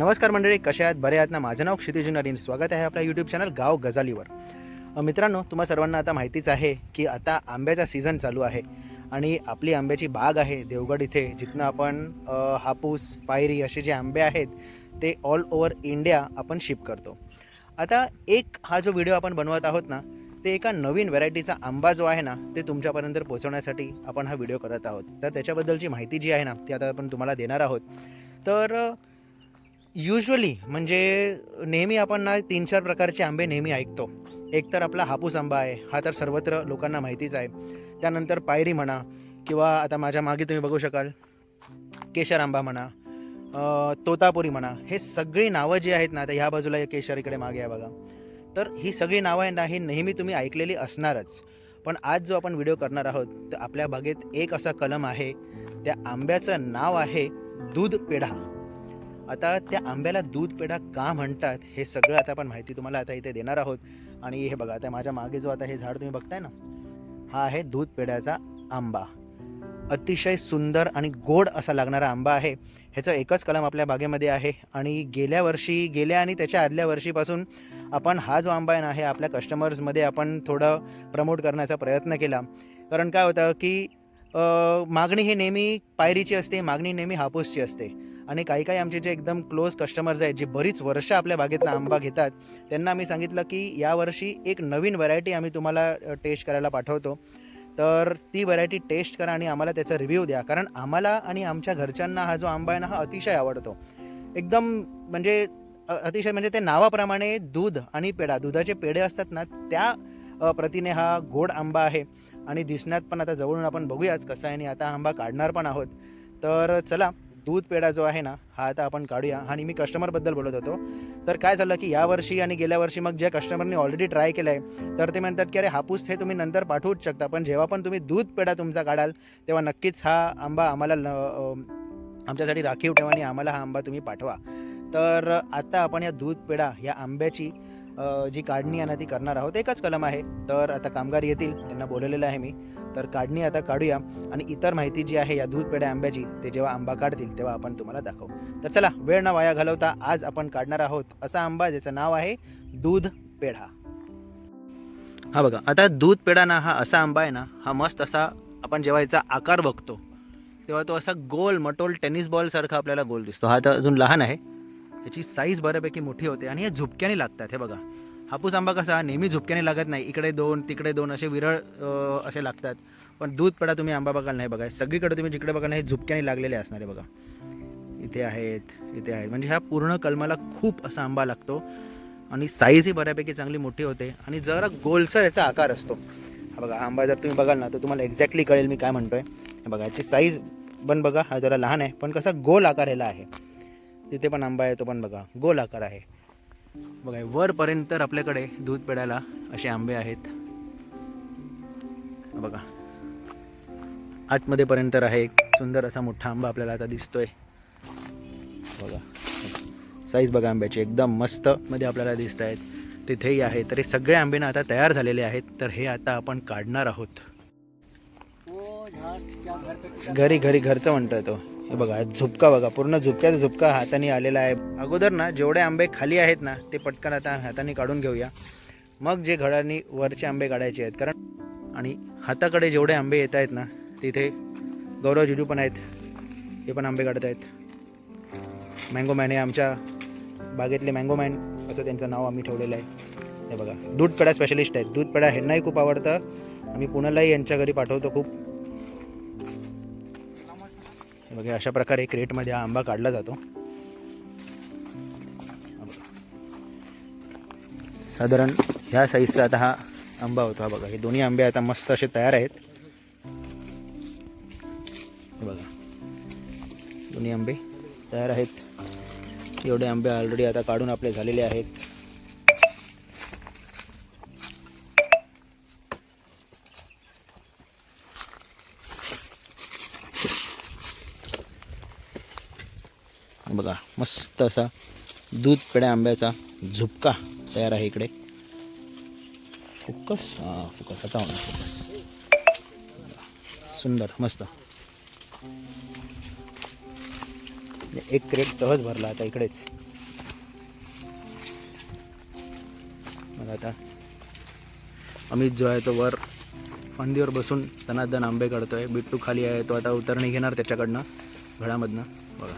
नमस्कार मंडळी कशा आहेत? बरे आहेत ना? माझं नाव क्षितिज नरीन स्वागत आहे आपल्या यूट्यूब चॅनल गाव गजालीवर. मित्रांनो तुम्हा सर्वांना आता माहितीच आहे की आता आंब्याचा सीझन चालू आहे आणि आपली आंब्याची बाग आहे देवगड इथे जिथनं आपण हापूस पायरी असे जे आंबे आहेत ते ऑल ओव्हर इंडिया आपण शिप करतो. आता एक हा जो व्हिडिओ आपण बनवत आहोत ना ते एका नवीन व्हरायटीचा आंबा जो आहे ना ते तुमच्यापर्यंत पोहोचवण्यासाठी आपण हा व्हिडिओ करत आहोत. तर त्याच्याबद्दलची माहिती जी आहे ना ती आता आपण तुम्हाला देणार आहोत. तर युजली म्हणजे नेहमी आपण ना तीन चार प्रकारचे आंबे नेहमी ऐकतो. एक तर आपला हापूस आंबा आहे हा तर सर्वत्र लोकांना माहितीच आहे. त्यानंतर पायरी म्हणा किंवा आता माझ्या मागे तुम्ही बघू शकाल केशर आंबा म्हणा तोतापुरी म्हणा हे सगळी नावं जी आहेत ना आता ह्या बाजूला एक केशर इकडे मागे आहे बघा. तर ही सगळी नावं आहे ना ही नेहमी तुम्ही ऐकलेली असणारच. पण आज जो आपण व्हिडिओ करणार आहोत तर आपल्या बागेत एक असा कलम आहे त्या आंब्याचं नाव आहे दूध पेढा. आता त्या आंब्याला दूध पेढा का म्हणतात हे सगळं आता आपण माहिती तुम्हाला आता इथे देणार आहोत. आणि हे बघा आता माझ्या मागे जो आता हे झाड तुम्ही बघताय ना हा आहे दूध पेढ्याचा आंबा. अतिशय सुंदर आणि गोड असा लागणारा आंबा आहे. ह्याचं एकच कलम आपल्या बागेमध्ये आहे. आणि गेल्या वर्षी गेल्या आणि त्याच्या आदल्या वर्षीपासून आपण हा जो आंबा आहे ना हे आपल्या कस्टमर्समध्ये आपण थोडं प्रमोट करण्याचा प्रयत्न केला. कारण काय होतं की मागणी ही नेहमी पायरीची असते मागणी नेहमी हापूसची असते. आणि काही काही आमचे जे एकदम क्लोज कस्टमर्स आहेत जे बरीच वर्ष आपल्या बागेतनं आंबा घेतात त्यांना आम्ही सांगितलं की यावर्षी एक नवीन व्हरायटी आम्ही तुम्हाला टेस्ट करायला पाठवतो. तर ती व्हरायटी टेस्ट करा आणि आम्हाला त्याचा रिव्ह्यू द्या. कारण आम्हाला आणि आमच्या घरच्यांना हा जो आंबा आहे ना हा अतिशय आवडतो. एकदम म्हणजे अतिशय म्हणजे ते नावाप्रमाणे दूध आणि पेढा दुधाचे पेढे असतात ना त्या प्रतीने हा गोड आंबा आहे. आणि दिसण्यात पण आता जवळून आपण बघूयाच कसा आहे आणि आता आंबा काढणार पण आहोत. तर चला दूध पेढा जो आहे ना हा आता आपण काढूया. आणि मी कस्टमरबद्दल बोलत होतो. तर काय झालं की यावर्षी आणि गेल्या वर्षी मग ज्या कस्टमरने ऑलरेडी ट्राय केलं आहे तर ते म्हणतात की अरे हापूस हे तुम्ही नंतर पाठवूच शकता. पण जेव्हा पण तुम्ही दूध पेढा तुमचा काढाल तेव्हा नक्कीच हा आंबा आम्हाला ल- आमच्यासाठी राखीव ठेवा आणि आम्हाला हा आंबा तुम्ही पाठवा. तर आता आपण या दूध पेढा या आंब्याची जी काढणी आहे ना ती करणार आहोत. एकच कलम आहे. तर आता कामगार येतील. त्यांना बोलवलेलं आहे मी. तर काढणी आता काढूया. आणि इतर माहिती जी आहे या दूध पेढ्या आंब्याची ते जेव्हा आंबा काढतील तेव्हा आपण तुम्हाला दाखवू. तर चला वेळ न वाया घालवता आज आपण काढणार आहोत असा आंबा ज्याचं नाव आहे दूध पेढा. हा बघा आता दूध पेढा ना हा असा आंबा आहे ना हा मस्त असा आपण जेव्हा याचा आकार बघतो तेव्हा तो असा गोल मटोल टेनिस बॉलसारखा आपल्याला गोल दिसतो. हा तर अजून लहान आहे. याची साईज बऱ्यापैकी मोठी होते आणि हे झुपक्याने लागतात हे बघा. हापूस आंबा कसा नेहमी झुपक्याने लागत नाही. इकडे दोन तिकडे दोन असे विरळ असे लागतात. पण दूध पडा तुम्ही आंबा बघाल नाही बघा. सगळीकडे तुम्ही जिकडे बघाल ना हे झुपक्याने लागलेले असणार आहे बघा. इथे आहेत इथे आहेत. म्हणजे ह्या पूर्ण कलमाला खूप असा आंबा लागतो. आणि साईजही बऱ्यापैकी चांगली मोठी होते. आणि जरा गोलसर याचा आकार असतो. हा बघा आंबा जर तुम्ही बघाल ना तर तुम्हाला एक्झॅक्टली कळेल मी काय म्हणतोय. आहे बघा याची साईज पण बघा हा जरा लहान आहे पण कसा गोल आकार ह्याला आहे. तिथे पण आंबा आहे तो पण बघा. गोल आकार आहे. बघा वरपर्यंत तर आपल्याकडे दूध पेडायला असे आंबे आहेत. बघा. आतमध्ये पर्यंत आहे एक सुंदर असा मोठा आंबा आपल्याला आता दिसतोय. बघा. साईज बघा आंब्याची एकदम मस्त मध्ये आपल्याला दिसत आहेत. तिथेही आहे. तर हे सगळे आंबे ना आता तयार झालेले आहेत. तर हे आता आपण काढणार आहोत. घरी घरी घरचं म्हणतोय तो. हे बघा झुपका बघा पूर्ण झुपक्याचा झुपका हाताने आलेला आहे. अगोदर ना जेवढे आंबे खाली आहेत ना ते पटकन आता हाताने काढून घेऊया. मग जे घडांनी वरचे आंबे काढायचे आहेत कारण आणि हाताकडे जेवढे आंबे येत आहेत ना तिथे गौरव जिजू पण आहेत. ते पण आंबे काढत आहेत. मँगो मॅन हे आमच्या बागेतले मँगो मॅन असं त्यांचं नाव आम्ही ठेवलेलं आहे. हे बघा दूध पेढा स्पेशलिस्ट आहेत. दूध पेढा ह्यांनाही खूप आवडतं. आम्ही पुण्यालाही यांच्या घरी पाठवतो खूप. बघा अशा प्रकारे क्रेटमध्ये हा आंबा काढला जातो. साधारण ह्या साईजचा आता हा आंबा होतो. हा बघा हे दोन्ही आंबे आता मस्त असे तयार आहेत. बघा दोन्ही आंबे तयार आहेत. एवढे आंबे ऑलरेडी आता काढून आपले झालेले आहेत. बघा मस्त असा दूध पेड्या आंब्याचा झुपका तयार आहे इकडे. फुकस हां फुकस आता होणार फुकस. सुंदर मस्त. एक क्रेट सहज भरला आता इकडेच. आता. अमित जो आहे तो वर फांदीवर बसून तनादन आंबे काढतोय. बिट्टू खाली आहे तो आता उतरणी घेणार त्याच्याकडनं घडामधनं. बघा.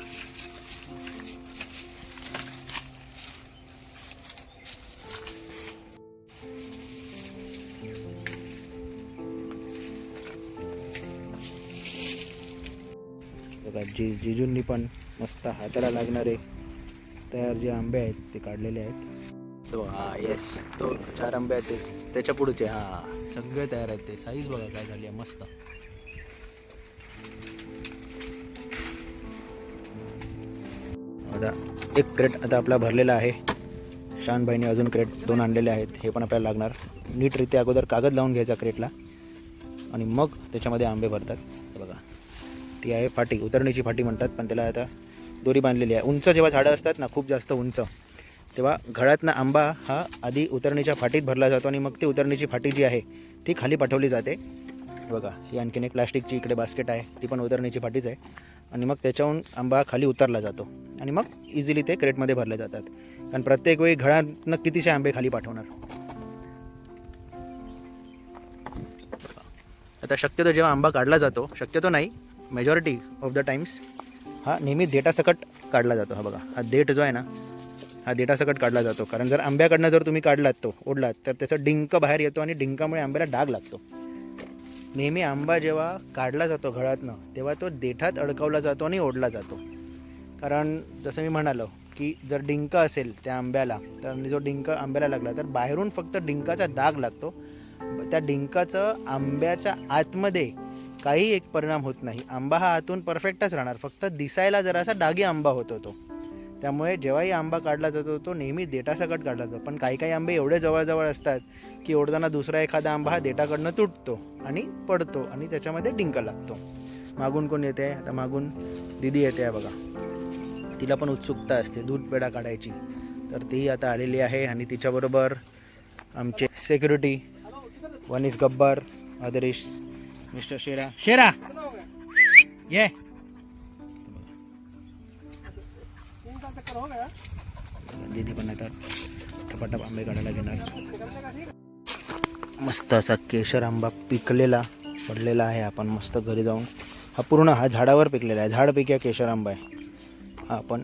जी जिजूंनी पण मस्त हाताला लागणारे तयार जे आंबे आहेत ते काढलेले आहेत. तो हा येस तो चार आंबे आहेत ते त्याच्या पुढचे हा सगळे तयार आहेत ते साईज बघा काय झाली आहे मस्त. आता एक क्रेट आता आपला भरलेला आहे. शानबाईने अजून क्रेट दोन आणलेले आहेत हे पण आपल्याला लागणार. नीटरित्या अगोदर कागद लावून घ्यायचा क्रेटला आणि मग त्याच्यामध्ये आंबे भरतात. ती आहे फाटी उतरणीची फाटी म्हणतात पण त्याला आता दोरी बांधलेली आहे. उंच जेव्हा झाडं असतात ना खूप जास्त उंच. तेव्हा घरातनं आंबा हा आधी उतरणीच्या फाटीत भरला जातो आणि मग ती उतरणीची फाटी जी आहे ती खाली पाठवली जाते. बघा ही आणखीन एक प्लास्टिकची इकडे बास्केट आहे ती पण उतरणीची फाटीच आहे. आणि मग त्याच्याहून आंबा खाली उतरला जातो. आणि मग इझिली ते क्रेटमध्ये भरले जातात. कारण प्रत्येक वेळी घरातनं कितीशे आंबे खाली पाठवणार? आता शक्यतो जेव्हा आंबा काढला जातो शक्यतो नाही मेजॉरिटी ऑफ द टाइम्स हा नेहमी देठासकट काढला जातो. हा बघा हा देठ जो आहे ना हा देठासकट काढला जातो. कारण जर आंब्याकडनं जर तुम्ही काढलात तो ओढलात तर त्याचा डिंक बाहेर येतो आणि डिंकामुळे आंब्याला डाग लागतो. नेहमी आंबा जेव्हा काढला जातो घरातनं तेव्हा तो देठात अडकवला जातो आणि ओढला जातो. कारण जसं मी म्हणालो की जर डिंक असेल त्या आंब्याला तर जो डिंक आंब्याला लागला तर बाहेरून फक्त डिंकाचा डाग लागतो. त्या डिंकाचं आंब्याच्या आतमध्ये काही एक परिणाम होत नाही. आंबा हा आतून परफेक्टच राहणार. फक्त दिसायला जरासा डागी आंबा होतो तो त्यामुळे जेव्हाही आंबा काढला जातो तो नेहमी देठासकट काढला जातो. पण काही काही आंबे एवढे जवळजवळ असतात की ओढताना दुसरा एखादा आंबा हा देटाकडनं तुटतो आणि पडतो आणि त्याच्यामध्ये डिंक लागतो. मागून कोण येते? आता मागून दिदी येते आहे बघा. तिला पण उत्सुकता असते दूध पेढा काढायची. तर ती आता आलेली आहे आणि तिच्याबरोबर आमचे security one is Gabbar other is mister Shera Shera ये दीदी पण आता टपाटप आंबे काढायला घेणार. मस्त असा केशर आंबा पिकलेला पडलेला आहे. आपण मस्त घरी जाऊन. हा पूर्ण हा झाडावर पिकलेला आहे. झाड पिक्या केशर आंबा आहे. हा आपण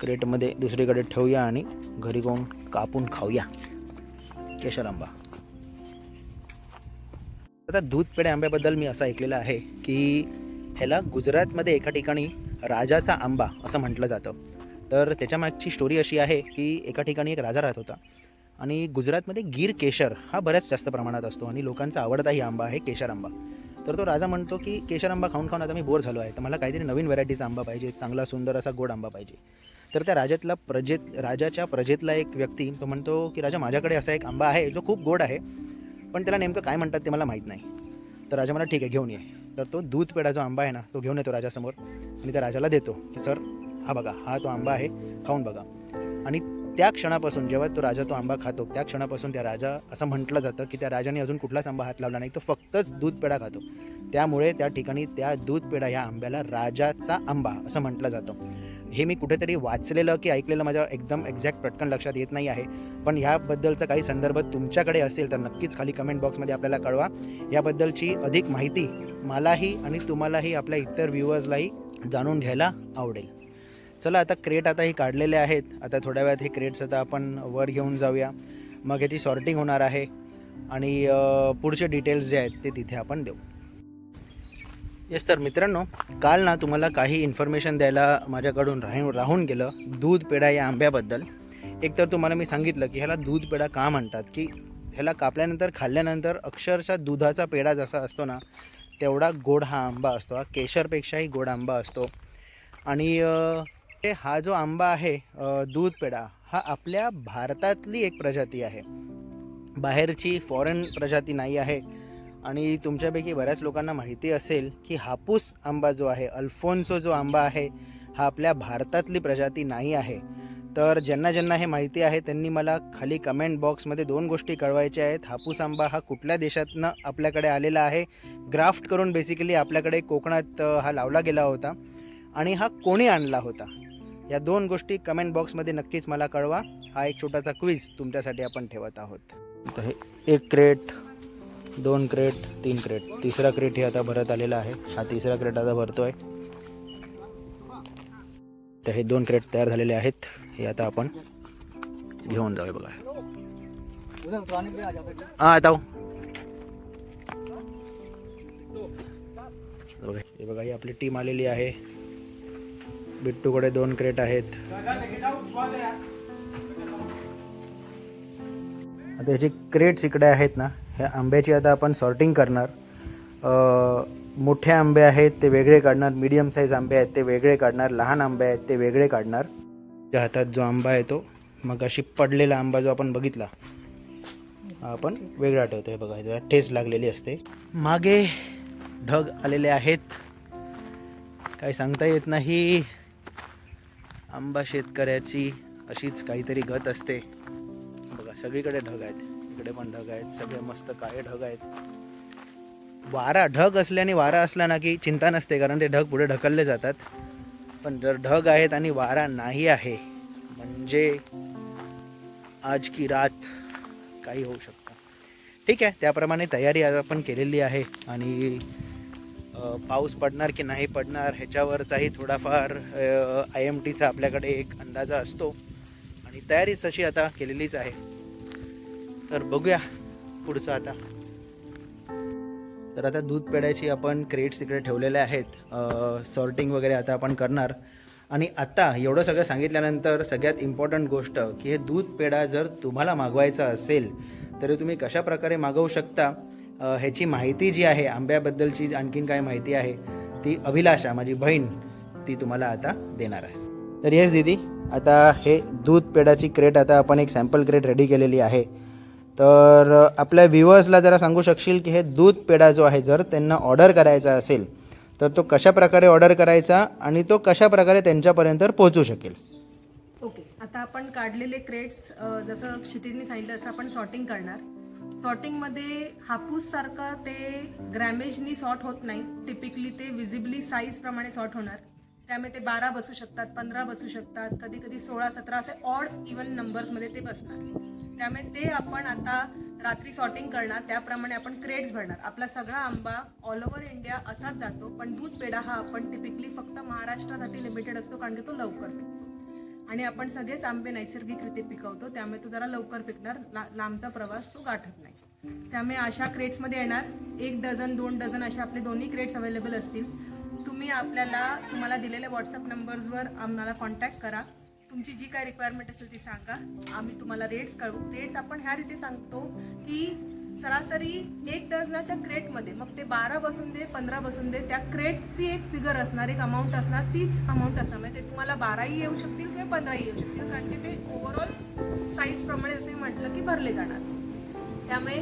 क्रेटमध्ये दुसरीकडे ठेवूया आणि घरी जाऊन कापून खाऊया. केशर आंबा. आता दूध पेढे आंब्याबद्दल मी असं ऐकलेलं आहे की ह्याला गुजरातमध्ये एका ठिकाणी राजाचा आंबा असं म्हटलं जातं. तर त्याच्यामागची स्टोरी अशी आहे की एका ठिकाणी एक राजा राहत होता. आणि गुजरातमध्ये गीर केशर हा बऱ्याच जास्त प्रमाणात असतो आणि लोकांचा आवडताही आंबा आहे केशर आंबा. तर तो राजा म्हणतो की केशर आंबा खाऊन खाऊन आता मी बोर झालो आहे तर मला काहीतरी नवीन व्हरायटीचा आंबा पाहिजे चांगला सुंदर असा गोड आंबा पाहिजे. तर त्या राजातला प्रजेत राजाच्या प्रजेतला एक व्यक्ती तो म्हणतो की राजा माझ्याकडे असा एक आंबा आहे जो खूप गोड आहे पण त्याला नेमकं काय म्हणतात ते मला माहीत नाही. तर राजा मला ठीक आहे घेऊन ये. तर तो दूध पेढा जो आंबा आहे ना तो घेऊन येतो राजासमोर. आणि त्या राजाला देतो की सर हा बघा हा तो आंबा आहे खाऊन बघा. आणि त्या क्षणापासून जेव्हा तो राजा तो आंबा खातो त्या क्षणापासून त्या राजा असं म्हटलं जातं की त्या राजाने अजून कुठलाच आंबा हात लावला नाही तो फक्तच दूध पेढा खातो. त्यामुळे त्या ठिकाणी त्या दूध पेढा ह्या आंब्याला राजाचा आंबा असं म्हटलं जातं. हे मी कुठेतरी वाचलेलं की ऐकलेलं माझ्या एकदम एक्झॅक्ट पटकन लक्षात येत नाही आहे. पण ह्याबद्दलचा काही संदर्भ तुमच्याकडे असेल तर नक्कीच खाली कमेंट बॉक्समध्ये आपल्याला कळवा. याबद्दलची अधिक माहिती मलाही आणि तुम्हालाही आपल्या इतर व्ह्युअर्सलाही जाणून घ्यायला आवडेल. चला आता क्रेट आता हे काढलेले आहेत. आता थोड्या वेळात हे क्रेट्स आता आपण वर घेऊन जाऊया. मग ह्याची सॉर्टिंग होणार आहे. आणि पुढचे डिटेल्स जे आहेत ते तिथे आपण देऊ. येस तर मित्रांनो काल ना तुम्हाला काही इन्फॉर्मेशन द्यायला माझ्याकडून राहून राहून गेलं दूध पेढा या आंब्याबद्दल. एक तर तुम्हाला मी सांगितलं की ह्याला दूध पेढा का म्हणतात? की ह्याला कापल्यानंतर खाल्ल्यानंतर अक्षरशः दुधाचा पेढा जसा असतो ना तेवढा गोड हा आंबा असतो. हा केशरपेक्षाही गोड आंबा असतो. आणि हा जो आंबा आहे दूध पेढा हा आपल्या भारतातली एक प्रजाती आहे. बाहेरची फॉरेन प्रजाती नाही आहे. आणि तुमच्यापैकी बऱ्याच लोकांना माहिती असेल की हापूस आंबा जो आहे अल्फोन्सो जो आंबा आहे हा आपल्या भारतातली प्रजाती नाही आहे. तर ज्यांना ज्यांना हे माहिती आहे त्यांनी मला खाली कमेंट बॉक्समध्ये दोन गोष्टी कळवायच्या आहेत. हापूस आंबा हा कुठल्या देशातनं आपल्याकडे आलेला आहे ग्राफ्ट करून बेसिकली आपल्याकडे कोकणात हा लावला गेला होता आणि हा कोणी आणला होता? या दोन गोष्टी कमेंट बॉक्समध्ये नक्कीच मला कळवा. हा एक छोटासा क्विज तुमच्यासाठी आपण ठेवत आहोत. तर हे एक क्रेट दोन क्रेट तीन क्रेट तिसरा क्रेट हे आता भरत आलेला आहे. हा तिसरा क्रेट आता भरतो आहे तर हे दोन क्रेट तयार झालेले आहेत. हे आता आपण घेऊन जाऊया बघा. हा आता हो. बघा हे बघा ही आपली टीम आलेली आहे. बिट्टूकडे दोन क्रेट आहेत. आता ह्याचे क्रेट्स इकडे आहेत ना. ह्या आंब्याची आता आपण सॉर्टिंग करणार. मोठे आंबे आहेत ते वेगळे काढणार मीडियम साईज आंबे आहेत ते वेगळे काढणार लहान आंबे आहेत ते वेगळे काढणार. त्या हातात जो आंबा आहे तो मग अशी पडलेला आंबा जो आपण बघितला आपण वेगळा ठेवतो हे बघा त्याला ठेस लागलेली असते. मागे ढग आलेले आहेत. काही सांगता येत नाही. आंबा शेतकऱ्याची अशीच काहीतरी गत असते. बघा सगळीकडे ढग आहेत. इकडे पण ढग आहेत सगळे मस्त काळे ढग आहेत. वारा ढग असल्याने वारा असला ना की चिंता नसते कारण ते ढग पुढे ढकलले जातात. पण जर ढग आहेत आणि वारा नाही आहे म्हणजे आज की रात काही होऊ शकतं. ठीक आहे त्याप्रमाणे तयारी आज आपण केलेली आहे आणि पाऊस पडणार की नाही पडणार ह्याच्यावरचाही थोडाफार आय एम टीचा आपल्याकडे एक अंदाजा असतो. आणि तयारी तशी आता केलेलीच आहे. तर बघूया पुढचं आता. तर आता दूध पेढ्याची आपण क्रेट्स तिकडे ठेवलेले आहेत. सॉर्टिंग वगैरे आता आपण करणार. आणि आत्ता एवढं सगळं सांगितल्यानंतर सगळ्यात इम्पॉर्टंट गोष्ट की हे दूध पेढा जर तुम्हाला मागवायचा असेल तर तुम्ही कशा प्रकारे मागवू शकता? ह्याची माहिती जी आहे आंब्याबद्दलची आणखीन काय माहिती आहे ती अभिलाषा माझी बहीण ती तुम्हाला आता देणार आहे. तर येस दीदी आता हे दूध पेढाची क्रेट आता आपण एक सॅम्पल क्रेट रेडी केलेली आहे. तर आपल्या व्ह्युअर्सला जरा सांगू शकशील की हे दूध पेढा जो आहे जर त्यांना ऑर्डर करायचा असेल तर तो कशा प्रकारे ऑर्डर करायचा आणि तो कशा प्रकारे त्यांच्यापर्यंत पोहोचू शकेल? ओके आता आपण काढलेले क्रेट्स जसं क्षितिजने सांगितलं तसं आपण सॉर्टिंग करणार. सॉर्टिंगमध्ये हापूससारखं ते ग्रॅमेजनी सॉर्ट होत नाही. टिपिकली ते विजिबली साईजप्रमाणे सॉर्ट होणार. त्यामुळे ते बारा बसू शकतात पंधरा बसू शकतात कधी कधी सोळा सतरा असे ऑड इवन नंबर्समध्ये ते बसणार. त्यामुळे ते आपण आता रात्री सॉर्टिंग करणार त्याप्रमाणे आपण क्रेट्स भरणार. आपला सगळा आंबा ऑल ओव्हर इंडिया असाच जातो पण दूध पेढा हा आपण टिपिकली फक्त महाराष्ट्रासाठी लिमिटेड असतो कारण की तो लवकर पिकतो. आणि आपण सगळेच आंबे नैसर्गिकरित्या पिकवतो त्यामुळे तो जरा लवकर पिकणार ला लांबचा प्रवास तो गाठत नाही. त्यामुळे अशा क्रेट्समध्ये येणार एक डझन दोन डझन असे आपले दोन्ही क्रेट्स अवेलेबल असतील. तुम्ही आपल्याला तुम्हाला दिलेल्या व्हॉट्सअप नंबर्सवर आम्हाला कॉन्टॅक्ट करा. तुमची जी काय रिक्वायरमेंट असेल ती सांगा. आम्ही तुम्हाला रेट्स कळवू. रेट्स आपण ह्या रीती सांगतो की सरासरी एक डझनाच्या क्रेटमध्ये मग ते बारा बसून दे पंधरा बसून दे त्या क्रेटची एक फिगर असणार एक अमाऊंट असणार तीच अमाऊंट असणार. म्हणजे ते तुम्हाला बाराही येऊ शकतील किंवा पंधराही येऊ शकतील. कारण की ते ओव्हरऑल साईजप्रमाणे असे म्हटलं की भरले जाणार. त्यामुळे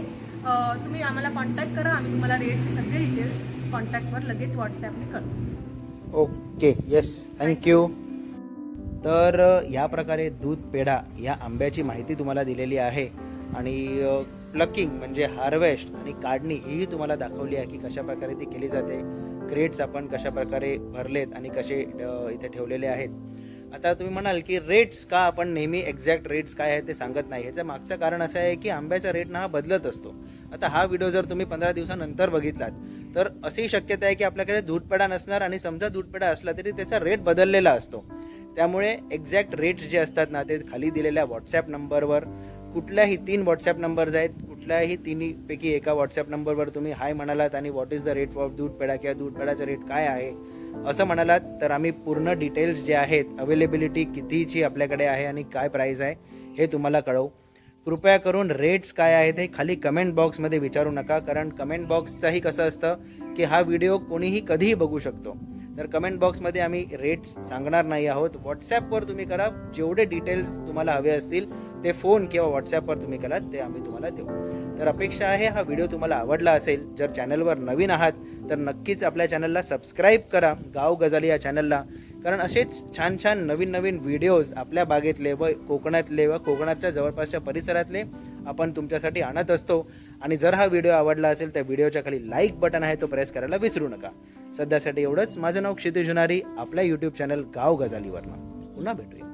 तुम्ही आम्हाला कॉन्टॅक्ट करा. आम्ही तुम्हाला रेट्सचे सगळे डिटेल्स कॉन्टॅक्टवर लगेच व्हॉट्सॲपने कळवू. ओके येस थँक्यू तर या प्रकारे दूध पेढा या आंब्याची माहिती तुम्हाला दिलेली आहे. आणि प्लकिंग म्हणजे हार्वेस्ट आणि काढणी हीही तुम्हाला दाखवली आहे की कशा प्रकारे ती केली जाते. क्रेट्स आपण कशा प्रकारे भरलेत आणि कसे इथे ठेवलेले आहेत. आता तुम्ही म्हणाल की रेट्स का आपण नेहमी एक्झॅक्ट रेट्स काय आहेत ते सांगत नाही. ह्याचं मागचं कारण असं आहे की आंब्याचा रेट ना हा बदलत असतो. आता हा व्हिडिओ जर तुम्ही पंधरा दिवसानंतर बघितलात तर अशी शक्यता आहे की आपल्याकडे दूधपेढा नसणार आणि समजा दूधपेढा असला तरी त्याचा रेट बदललेला असतो. त्यामुळे एक्झॅक्ट रेट्स जे असतात ना ते खाली दिलेल्या व्हॉट्सॲप नंबरवर कुठल्याही तीन व्हॉट्सॲप नंबर्स आहेत कुठल्याही तिन्हीपैकी एका व्हॉट्सॲप नंबरवर तुम्ही हाय म्हणालात आणि what is the rate of doodh peda किंवा दूध पेढाचा रेट काय आहे असं म्हणालात तर आम्ही पूर्ण डिटेल्स जे आहेत अवेलेबिलिटी कितीची आपल्याकडे आहे आणि काय प्राईस आहे हे तुम्हाला कळवू. कृपया करून रेट्स काय आहेत हे खाली कमेंट बॉक्समध्ये विचारू नका कारण कमेंट बॉक्सचाही कसं असतं की हा व्हिडिओ कोणीही कधीही बघू शकतो. तर कमेंट बॉक्समध्ये आम्ही रेट्स सांगणार नाही आहोत. व्हॉट्सॲपवर तुम्ही करा. जेवढे डिटेल्स तुम्हाला हवे असतील ते फोन किंवा व्हॉट्सॲपवर तुम्ही करा. ते आम्ही तुम्हाला देऊ. तर अपेक्षा आहे हा व्हिडिओ तुम्हाला आवडला असेल जर चॅनलवर नवीन आहात तर नक्कीच आपल्या चॅनलला सबस्क्राईब करा. गाव गजाली या चॅनलला कारण असेच छान छान नवीन नवीन व्हिडिओज आपल्या बागेतले व कोकणातले व कोकणाच्या जवळपासच्या परिसरातले आपण तुमच्यासाठी आणत असतो. आणि जर हा व्हिडिओ आवडला असेल तर व्हिडिओच्या खाली लाईक बटन आहे तो प्रेस करायला विसरू नका. सध्यासाठी एवढंच. माझं नाव क्षितिज जुनारी. आपल्या यूट्यूब चॅनल गाव गजालीवरनं. पुन्हा भेटूया.